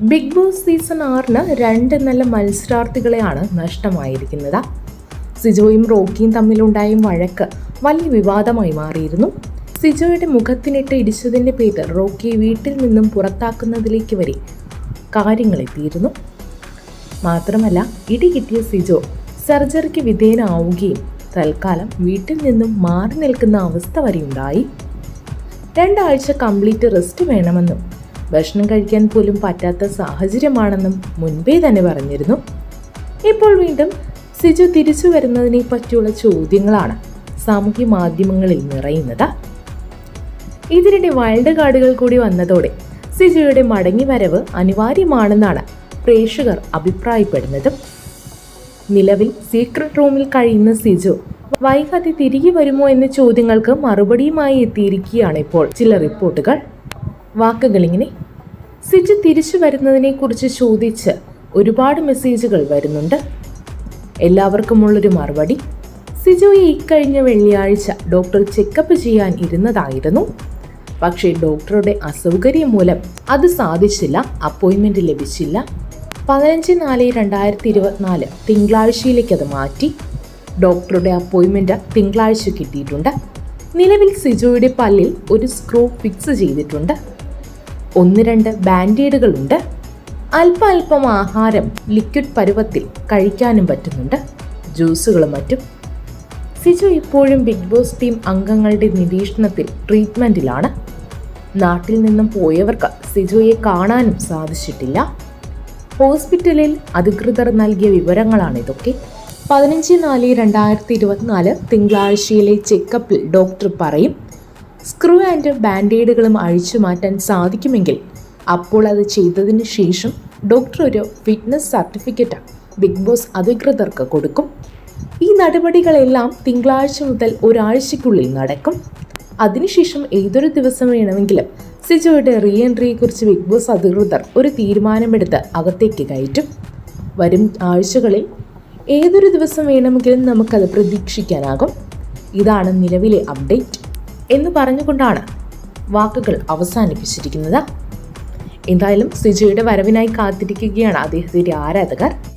Big boss season ആറിന് രണ്ട് നല്ല മത്സരാർത്ഥികളെയാണ് നഷ്ടമായിരിക്കുന്നത്. സിജോയും റോക്കിയും തമ്മിലുണ്ടായ വഴക്ക് വലിയ വിവാദമായി മാറിയിരുന്നു. സിജോയുടെ മുഖത്തിനിട്ട് ഇടിച്ചതിന്റെ പേരിൽ റോക്കിയെ വീട്ടിൽ നിന്നും പുറത്താക്കുന്നതിലേക്ക് വരെ കാര്യങ്ങളെത്തിയിരുന്നു മാത്രമല്ല ഇടി കിട്ടിയ സിജോ സർജറിക്ക് വിധേയനാവുകയും തൽക്കാലം വീട്ടിൽ നിന്നും മാറി നിൽക്കുന്ന അവസ്ഥ വരെയുണ്ടായി രണ്ടാഴ്ച കംപ്ലീറ്റ് റെസ്റ്റ് വേണമെന്നും ഭക്ഷണം കഴിക്കാൻ പോലും പറ്റാത്ത സാഹചര്യമാണെന്നും മുൻപേ തന്നെ പറഞ്ഞിരുന്നു. ഇപ്പോൾ വീണ്ടും സിജു തിരിച്ചു വരുന്നതിനെ പറ്റിയുള്ള ചോദ്യങ്ങളാണ് സാമൂഹ്യ മാധ്യമങ്ങളിൽ നിറയുന്നത്. ഇതിനിടെ വൈൽഡ് കാർഡുകൾ കൂടി വന്നതോടെ സിജുയുടെ മടങ്ങിവരവ് അനിവാര്യമാണെന്നാണ് പ്രേക്ഷകർ അഭിപ്രായപ്പെടുന്നത്. നിലവിൽ സീക്രട്ട് റൂമിൽ കഴിയുന്ന സിജു വൈകാതെ തിരികെ വരുമോ എന്ന ചോദ്യങ്ങൾക്ക് മറുപടിയുമായി എത്തിയിരിക്കുകയാണ് ഇപ്പോൾ ചില റിപ്പോർട്ടുകൾ. വാക്കുകളിങ്ങനെ സിജു തിരിച്ചു വരുന്നതിനെക്കുറിച്ച് ചോദിച്ച് ഒരുപാട് മെസ്സേജുകൾ വരുന്നുണ്ട്. എല്ലാവർക്കുമുള്ളൊരു മറുപടി. സിജോയെ ഇക്കഴിഞ്ഞ വെള്ളിയാഴ്ച ഡോക്ടർ ചെക്കപ്പ് ചെയ്യാൻ ഇരുന്നതായിരുന്നു. പക്ഷേ ഡോക്ടറുടെ അസൗകര്യം മൂലം അത് സാധിച്ചില്ല അപ്പോയിൻമെന്റ് ലഭിച്ചില്ല. പതിനഞ്ച് നാല് രണ്ടായിരത്തി ഇരുപത്തിനാല് തിങ്കളാഴ്ചയിലേക്ക് അത് മാറ്റി. ഡോക്ടറുടെ അപ്പോയിൻമെന്റ് തിങ്കളാഴ്ച കിട്ടിയിട്ടുണ്ട്. നിലവിൽ സിജോയുടെ പല്ലിൽ ഒരു സ്ക്രൂ ഫിക്സ് ചെയ്തിട്ടുണ്ട്. ഒന്ന് രണ്ട് ബാൻഡേഡുകളുണ്ട്. അല്പ അല്പം ആഹാരം ലിക്വിഡ് പരുവത്തിൽ കഴിക്കാനും പറ്റുന്നുണ്ട്. ജ്യൂസുകളും മറ്റും. സിജു ഇപ്പോഴും ബിഗ് ബോസ് ടീം അംഗങ്ങളുടെ നിരീക്ഷണത്തിൽ ട്രീറ്റ്മെന്റിലാണ് നാട്ടിൽ നിന്നും പോയവർക്ക് സിജുയെ കാണാനും സാധിച്ചിട്ടില്ല. ഹോസ്പിറ്റലിൽ അധികൃതർ നൽകിയ വിവരങ്ങളാണ് ഇതൊക്കെ. പതിനഞ്ച് നാല് രണ്ടായിരത്തി ഇരുപത്തിനാല് തിങ്കളാഴ്ചയിലെ ചെക്കപ്പിൽ ഡോക്ടർ പറയും സ്ക്രൂ ആൻഡ് ബാൻഡേഡുകളും അഴിച്ചു മാറ്റാൻ സാധിക്കുമെങ്കിൽ അപ്പോൾ അത് ചെയ്തതിന് ശേഷം ഡോക്ടർ ഒരു ഫിറ്റ്നസ് സർട്ടിഫിക്കറ്റ് ബിഗ് ബോസ് അധികൃതർക്ക് കൊടുക്കും. ഈ നടപടികളെല്ലാം തിങ്കളാഴ്ച മുതൽ ഒരാഴ്ചയ്ക്കുള്ളിൽ നടക്കും. അതിനുശേഷം ഏതൊരു ദിവസം വേണമെങ്കിലും സിജോയുടെ റീ എൻട്രിയെക്കുറിച്ച് ബിഗ് ബോസ് അധികൃതർ ഒരു തീരുമാനമെടുത്ത് അകത്തേക്ക് കയറ്റും. വരും ആഴ്ചകളിൽ ഏതൊരു ദിവസം വേണമെങ്കിലും നമുക്കത് പ്രതീക്ഷിക്കാനാകും. ഇതാണ് നിലവിലെ അപ്ഡേറ്റ്. എന്ന് പറഞ്ഞുകൊണ്ടാണ് വാക്കുകൾ അവസാനിപ്പിച്ചിരിക്കുന്നത്. എന്തായാലും സിജയുടെ വരവിനായി കാത്തിരിക്കുകയാണ് അദ്ദേഹത്തിന്റെ ആരാധകർ.